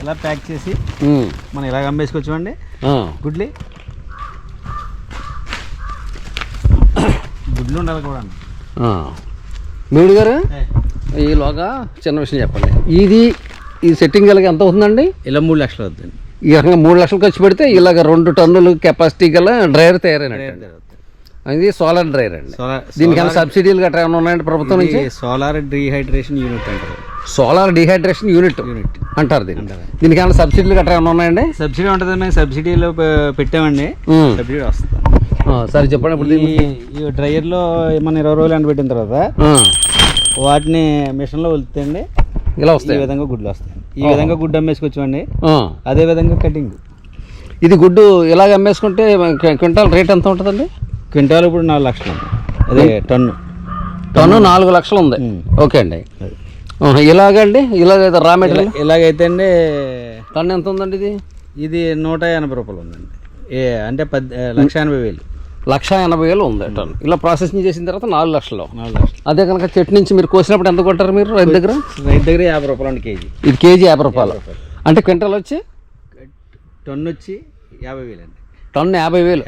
ఇలా ప్యాక్ చేసి మనం అమ్మేసుకొచ్చామండి ఆ, గుడ్లి. గుడ్లు ఉండాలి కూడా. మీడు గారు ఈలోగా చిన్న విషయం చెప్పండి. ఇది ఈ సెట్టింగ్ గలకి ఎంత అవుతుందండి? ఇలా మూడు లక్షలు అవుతుంది. ఈ రకంగా మూడు లక్షలు ఖర్చు పెడితే ఇలాగ రెండు టన్నులు కెపాసిటీ గల డ్రైవర్ తయారైనట్టు. ఇది సోలార్ డ్రైవర్ అండి. దీనికైనా సబ్సిడీలు గట్రా ఏమైనా ఉన్నాయండి ప్రభుత్వం నుంచి? సోలార్ డీహైడ్రేషన్ యూనిట్ అంటారు. సోలార్ డిహైడ్రేషన్ యూనిట్ యూనిట్ అంటారు దీన్ని. దీనికైనా సబ్సిడీలు గట్రా ఏమైనా ఉన్నాయండి? సబ్సిడీ ఉంటుంది మేము సబ్సిడీలో పెట్టామండి. సబ్సిడీ వస్తుంది సరే చెప్పండి ఇప్పుడు ఈ ఈ డ్రైయర్లో మన ఇరవై రోజులు ఎండబెట్టిన తర్వాత వాటిని మిషన్లో వెళ్తాయండి ఇలా ఈ వస్తాయి విధంగా గుడ్లు వస్తాయి. ఈ విధంగా గుడ్డు అమ్మేసుకొచ్చామండి. అదే విధంగా కటింగ్. ఇది గుడ్డు ఇలాగ అమ్మేసుకుంటే క్వి- క్వింటాల్ రేట్ ఎంత ఉంటుందండి? క్వింటాల్ ఇప్పుడు నాలుగు లక్షలు. అదే టన్ను. టన్ను నాలుగు లక్షలు ఉంది. ఓకే అండి. ఇలాగండి ఇలాగ రా మెటీరియల్? ఇలాగైతే అండి? టన్ను ఎంత ఉందండి ఇది? ఇది నూట ఎనభై రూపాయలు ఉందండి. ఏ అంటే పద్ లక్ష ఎనభై వేలు. లక్ష ఎనభై వేలు ఉంది టన్ను. ఇలా ప్రాసెసింగ్ చేసిన తర్వాత నాలుగు లక్షలు. నాలుగు లక్షలు. అదే కనుక చెట్టు నుంచి మీరు కోసినప్పుడు ఎంత కొంటారు మీరు రైతు దగ్గర? రైతు దగ్గర యాభై రూపాయలు అండి కేజీ. ఇది కేజీ యాభై రూపాయలు. అంటే క్వింటల్ వచ్చి? టన్ను వచ్చి యాభై వేలు అండి టన్ను యాభై వేలు.